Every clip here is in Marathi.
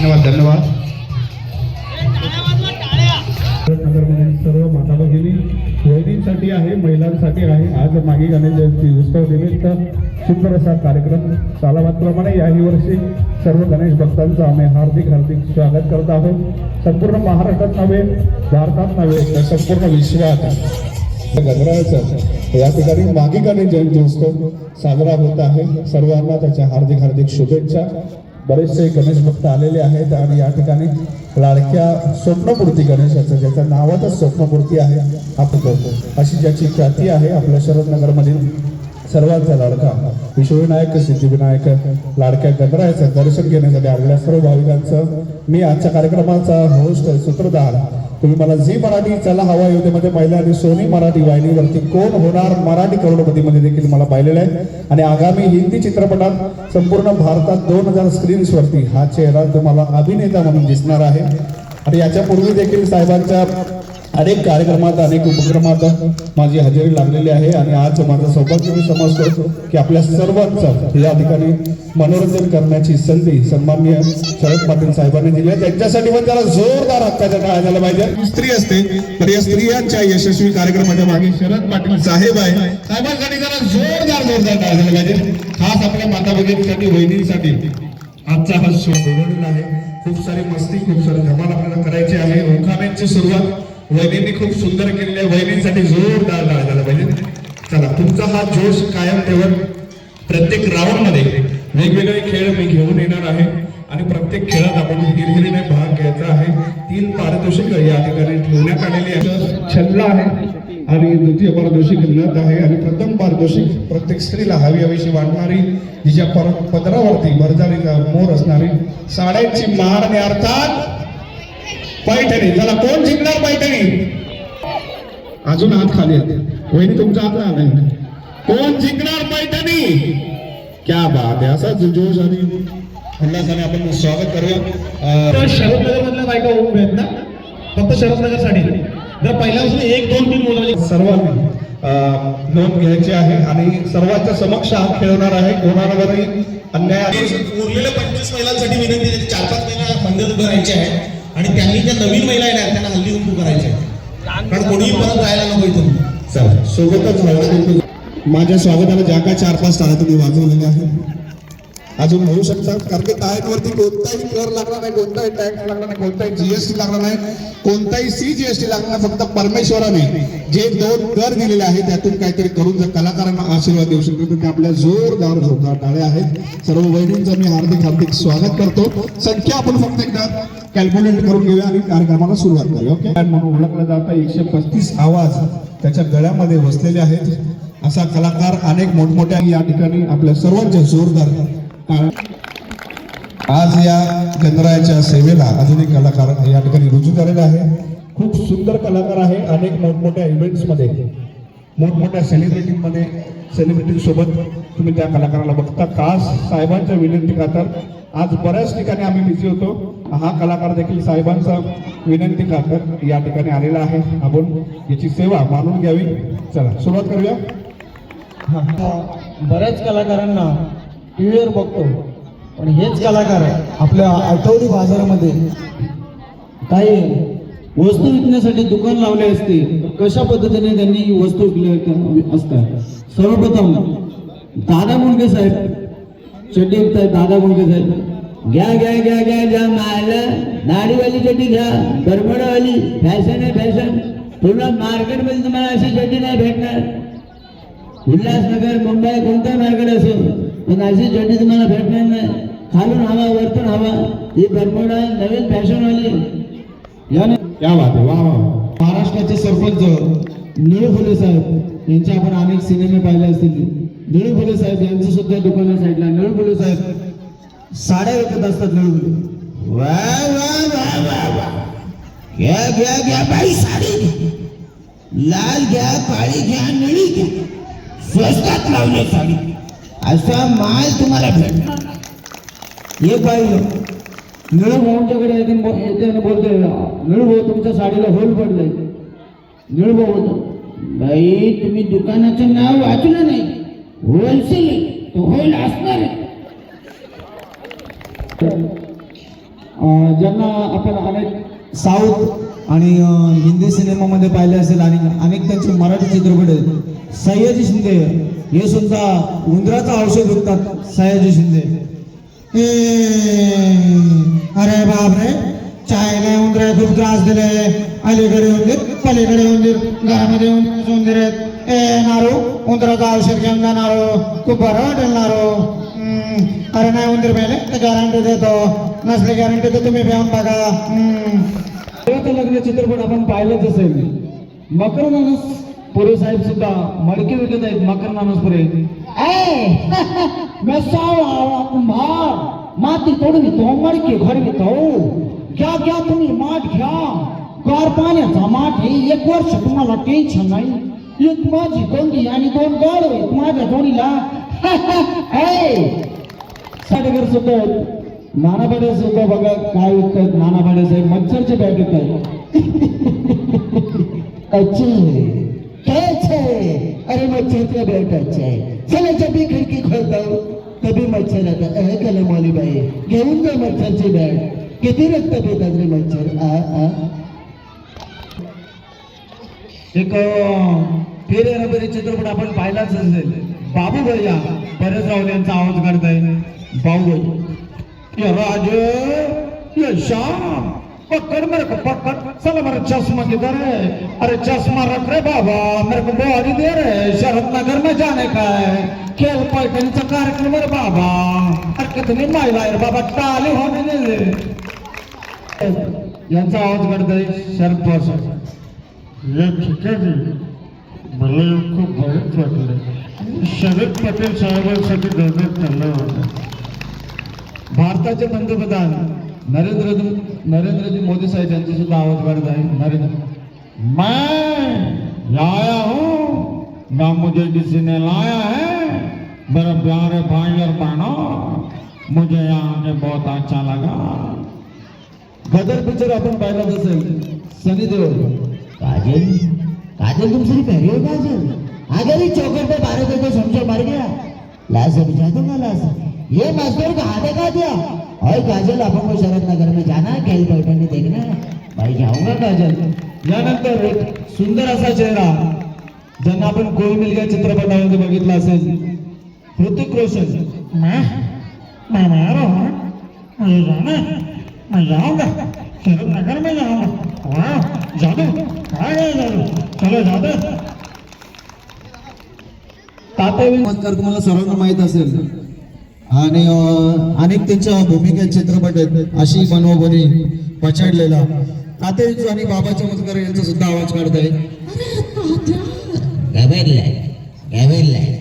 धन्यवाद धन्यवाद. सर्व माता भगिनी वहिनींसाठी आहे महिलांसाठी आहे. आज मागे गणेश जयंती उत्सव निमित्त सुंदर असा कार्यक्रम सालाबादप्रमाणे याही वर्षी सर्व गणेश भक्तांचं आम्ही हार्दिक हार्दिक स्वागत करत आहोत. संपूर्ण महाराष्ट्रात नव्हे भारतात नव्हे तर संपूर्ण विश्वात गजरायचं या ठिकाणी मागे गणेश जयंती उत्सव साजरा होत आहे. सर्वांना त्याच्या हार्दिक हार्दिक शुभेच्छा. बरेचसे गणेश भक्त आलेले आहेत आणि या ठिकाणी लाडक्या स्वप्नमूर्ती गणेशाचं ज्याच्या नावातच स्वप्नमूर्ती आहे आपण अशी ज्याची ख्याती आहे आपल्या शरदनगरमधील सर्वांचा लाडका. विश्वविनायक सिद्धिविनायक लाडक्या गणरायाचं दर्शन घेण्यासाठी आलेल्या सर्व भाविकांचं मी आजच्या कार्यक्रमाचा होस्ट सूत्रधार. तुम्ही मला झी मराठी चला हवा योजनेमध्ये पाहिलं आणि सोनी मराठी वाहिनीवरती कोण होणार मराठी करोडपतीमध्ये देखील मला पाहिलेलं आहे. आणि आगामी हिंदी चित्रपटात संपूर्ण भारतात दोन हजार स्क्रीन्सवरती हा चेहरा तुम्हाला अभिनेता म्हणून दिसणार आहे. आणि याच्यापूर्वी देखील साहेबांच्या अनेक कार्यक्रमात अनेक उपक्रमात माझी हजेरी लागलेली आहे आणि आज माझं सौभाग्य मी समजतो की आपल्या सर्वांचं या ठिकाणी मनोरंजन करण्याची संधी सन्माननीय शरद पाटील साहेबांनी दिली आहे. त्यांच्यासाठी पण त्याला जोरदार हक्काच्या टाळ्या झाल्या पाहिजे स्त्री असते तर या स्त्रियांच्या यशस्वी कार्यक्रमाच्या मागे शरद पाटील साहेब आहे साहेबांसाठी जरा जोरदार जोरदार टाळ्या झाल्या पाहिजे खास आपल्या माता भगिनीसाठी वहिनींसाठी आजचा हा शो आहे. खूप सारी मस्ती खूप सारी धमाल आपल्याला करायची आहे. ओखाण्यांची सुरुवात. वहिनींनी खूप सुंदर केलेले आहे वहिनींसाठी जोरदार टाळ्या झाला पाहिजे. चला तुमचा हा जोश कायम ठेवत प्रत्येक राऊंडमध्ये वेगवेगळे खेळ मी घेऊन येणार आहे आणि प्रत्येक खेळात आपण हिरहिरीने भाग घ्यायचा आहे. तीन पारितोषिक या ठिकाणी ठेवण्यात आलेली आहे छल्ला आहे आणि द्वितीय पारितोषिक नथ आहे आणि प्रथम पारितोषिक प्रत्येक स्त्रीला हवी हवीशी वाटणारी तिच्या पर पदरावरती भरजारीचा मोर असणारी साड्यांची महार आणि अर्थात पैठणी. चला कोण जिंकणार पैठणी? अजून हात खाली आहेत वहिनी तुमचा हात आलाय कोण जिंकणार पैठणी? क्या बात आहे असाच जोश आणि उल्हासाने आपण स्वागत करूया. शरदनगर मधल्या बायका उभ्या आहेत ना? फक्त शरदनगरसाठी जर पहिल्यापासून एक दोन तीन मुलं सर्वांनी नोंद घ्यायची आहे आणि सर्वांच्या समक्ष हा खेळणार आहे. कोणावरही अन्याय उरलेल्या पंचवीस महिलांसाठी विनंती चार पाच महिला मंदिर उभं राहायचे आहे आणि त्यांनी ज्या नवीन महिला येणार त्यांना हल्ली कुंकू करायचे कारण कोणीही परत जायला नको इथून. चला सोबतच माझ्या स्वागताला ज्या काय चार पाच टाळ्या तुम्ही वाजवलेल्या आहेत अजून होऊ शकतात कारण की टाळ्यांवरती कोणताही कर लागला नाही कोणताही टॅक्स लागला नाही कोणताही जीएसटी लागला नाही कोणताही सी जीएसटी लागला नाही फक्त परमेश्वराने जे दोन कर दिलेले आहेत त्यातून काहीतरी करून जर कलाकारांना आशीर्वाद देऊ शकतो तर ते आपल्या जोरदार जोरदार टाळ्या आहेत. सर्व वहिनींचं मी हार्दिक हार्दिक स्वागत करतो. संख्या आपण फक्त एकदा कॅल्क्युलेट करून घेऊया आणि कार्यक्रमाला सुरुवात करूया ओके म्हणून ओळखलं जातं एकशे पस्तीस आवाज त्याच्या गळ्यामध्ये बसलेले आहेत. असा कलाकार अनेक मोठमोठ्या या ठिकाणी आपल्या सर्वांच्या जोरदार आज या गणरायाच्या सेवेला अजून एक कलाकार या ठिकाणी रुजू झालेला आहे. खूप सुंदर कलाकार आहे. अनेक मोठमोठ्या इव्हेंट्समध्ये मोठमोठ्या सेलिब्रिटींमध्ये सेलिब्रिटींसोबत तुम्ही त्या कलाकाराला बघता. खास साहेबांच्या विनंती खातर आज बऱ्याच ठिकाणी आम्ही बिझी होतो. हा कलाकार देखील साहेबांचा विनंती खातर या ठिकाणी आलेला आहे. आपण याची सेवा मानून घ्यावी. चला सुरुवात करूया. बऱ्याच कलाकारांना टीव्हीवर बघतो. पण हेच कलाकार आपल्या आठवडी बाजारामध्ये काही वस्तू विकण्यासाठी दुकान लावले असते कशा पद्धतीने त्यांनी ही वस्तू विकल्या असतात? सर्वप्रथम दादा मुलगे साहेब. चड्डी विकतायत दादा मुलगे साहेब. घ्या घ्या घ्या घ्या घ्या मायला दाढीवाली चड्डी घ्या बरबडवाली फॅशन आहे फॅशन. पूर्ण मार्केटमध्ये तुम्हाला अशी चड्डी नाही भेटणार. उल्हासनगर मुंबई कोणतं मार्केट असेल पण अशी चड्डी तुम्हाला भेटणार नाही खालून हवा वरतून हवा. ही बरमोडा नवीन फॅशनवाली. या क्या बात वा वा महाराष्ट्राचे सरपंच निळू फुले साहेब यांचे आपण अनेक सिनेमे पाहिले असतील. निळू फुले साहेब यांचं सुद्धा दुकान साईडला. निळू फुले साहेब. साड्या विकत असतात निळू फुले. वा वा वा वा वा. घ्या घ्या घ्या बाई साडी घ्या. लाल घ्या काळी घ्या निळी घ्या. स्वस्तात लावले साडी. असा माल तुम्हाला भेटणार हे पाहिलं. निळू भाऊंच्याकडे येते बोलतोय बो- निळू भाऊ तुमच्या साडीला होल पडलंय. निळू भाऊ होतो. बाई तुम्ही दुकानाचं नाव वाचलं नाही. होलसेल तो होल असणार आहे. ज्यांना आपण अनेक साऊथ आणि हिंदी सिनेमामध्ये पाहिले असेल आणि अनेक त्यांचे मराठी चित्रपट आहेत सयाजी शिंदे हे सुद्धा उंदराचं औषध विकतात सयाजी शिंदे. ए, अरे बापरे. चायला उंदरा खूप त्रास दिले. अलीकडे उंदीर पलीकडे उंदीर घरामध्ये उंदीर उंदीर आहेत ए नारू उंदराचं औषध घेऊन जा नारू. खूप बरं वाटेल नारू. अरे नाही उंदीर पहिले तर गॅरंटी देतो. नसली गॅरंटी तर तुम्ही घेऊन बघा. लग्न चित्रपट आपण पाहिलंच असेल. मकर माणूस पुरे साहेब सुद्धा मडके विकत आहेत मकर माणूस पुरे मैं सावा कुंभार माती तोडवितो मडके घडवितो घ्या घ्या तुम्ही माठ घ्या गार पाण्याचा माठ आहे एक वर्ष तुम्हाला टेन्शन नाही. एक माझी गोंदी आणि दोन गाड आहेत माझ्या जोडीला. साडेकर सुद्धा नानापाडे सुद्धा बघा काय विकतात नानापाडे साहेब मच्छरचे बॅग विकतात अच्छे कैसे अरे मच्छर का बैठ अच्छा है चला जब भी खिड़की खोलता. हूँ तभी मच्छर आता अरे कला मौली बाई. घेऊन जा मच्छरचे बॅट किती रक्त पितात रे मच्छर? आ आ. एक अं, फेर येणारे चित्रपट आपण पाहिलाच असेल. बाबू भैया बरेच राहुल यांचा आवाज काढताय. बाबू. ये राज ये श्याम. पकड़ मेरे को पकड़। चलो मेरा चश्मा किधर है? अरे चश्मा रख रे बाबा मेरे को बॉडी दे रहे शरद नगर में जाने का है। खेल पैठणीचा कार्यक्रम आहे रे बाबा। अरे कितनी महिला आहे रे बाबा टाली होने दे. यांचा आवाज काढताय शरद पवार साहेब. या ठिकाणी मला खूप वाईट वाटलं शरद पटेल साहेबांसाठी देण्यात आलं होतं. भारताचे पंतप्रधान नरेंद्र नरेंद्रजी मोदी साहेब यांचे सुद्धा आवाज़ काढत आहे. नरेंद्र मैं लाया हूँ ना मुझे किसी ने लाया है। मेरे प्यारे भाई और बहनों मुझे यहाँ आके बहुत अच्छा लगा। गदर पिक्चर आपण पाहिलाच असेल सनी देओल. काजल काजल तुम सिर्फ़ पहले हो काजल. अगर इस चौकर पे बारह को तो समझो मर गया ला समझा दूँगा ला ये मजदूर का हाथ का दिया और काजल अपन को शरद नगर में जाना है खेल पैठनी देखना है। भाई जाऊंगा काजल। यानंतर एक सुंदर असा चेहरा ज्यांना आपण कोई मिल गया चित्रपटामध्ये बघितला असेल. ऋतिक रोशन। मैं मैं मैं आ रहा हूँ। मुझे जाना मैं जाऊंगा। शरद नगर में जाऊंगा। वाह जादू। आ गए जादू? चलो जादू तात्यावी नमस्कार तुम्हाला सर्वांना माहीत असेल। आणि अनेक त्यांच्या भूमिका चित्रपट आहेत अशी बनवबनी पछाडलेला. तात्यावी आणि बाबा चमत्कार यांचा सुद्धा आवाज काढत आहे. घाबरलाय घाबरलाय.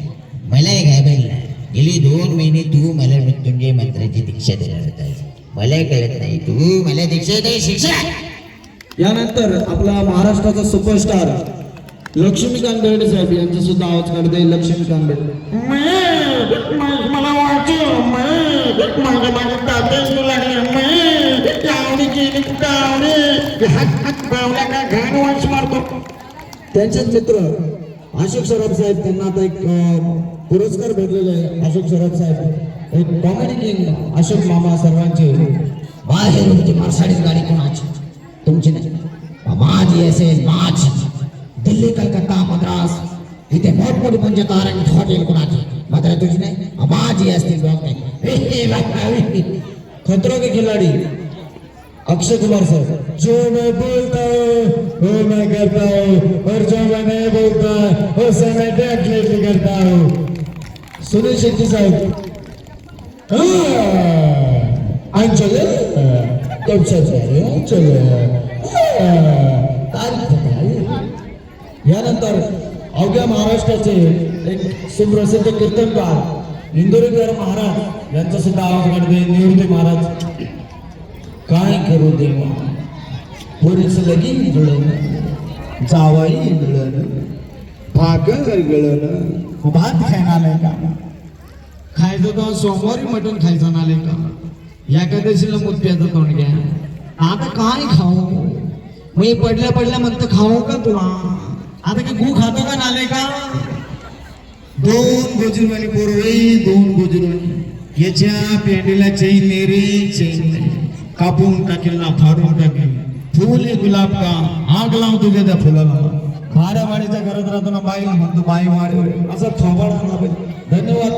मला घाबरलाय. गेली दोन महिने तू मला मृत्युंजय मंत्राची दीक्षा देणार होतास. मला कळत नाही तू मला दीक्षा दे शिक्षा! यानंतर आपला महाराष्ट्राचा सुपरस्टार लक्ष्मीकांत बेर्डे साहेब यांचा सुद्धा आवाज काढत आहे लक्ष्मीकांत बेर्डे. लागले मैं केली का घाण मारतो. त्यांचेच मित्र अशोक सराफ साहेब त्यांना आता एक पुरस्कार भेटलेला आहे अशोक सराफ साहेब. एक कॉमेडी किंग अशोक मामा सर्वांचे. बाहेर होती मर्साडीज गाडी कोणाची? तुमची नाही. माझी असेल माझी. दिल्ली कलकत्ता मद्रास. इथे मोठमोठी म्हणजे तारांकित हॉटेल कोणाची। मात्र तुझी नाही माझी असतील बघ नाही खतरों के खिलाड़ी। अक्षय कुमार साहब जो मैं बोलता हूँ, वो मैं करता हूँ। और जो मैं नहीं बोलता वो सब मैं डेफिनेटली करता हूँ। सुनील शेट्टी साहब। अंचले कब से अंचले यानंतर अवघ्या महाराष्ट्राचे एक सुप्रसिद्ध कीर्तनकार इंदोरीकर महाराज यांचा सुद्धा आवाज काढते निवृत्ती महाराज काय करू देवा? पोरीच लगीन जुळण जावाई मिळण भाकर गळण भात खायला आलाय का? खायचं तर सोमवारी मटण खायचं नाले का? या एकादशीला मुत्याचं तोंड घ्या. आता काय खाऊ? मी पडल्या पडल्या म्हणतं खाऊ का तुला? आता काय गु खातो का नाले का? दोन गोजरवाणी पोरं दोन गोजरवाणी याच्या पेंडीला चैन नाही रे चैन नाही कापून टाकेल ना फाडून टाकेल. फुल गुलाब का? आग लाव तुझ्या त्या फुलाला. भाड्या घरात राहतो ना बाई म्हणतो बाई वाडे असं थोबाड धन्यवाद.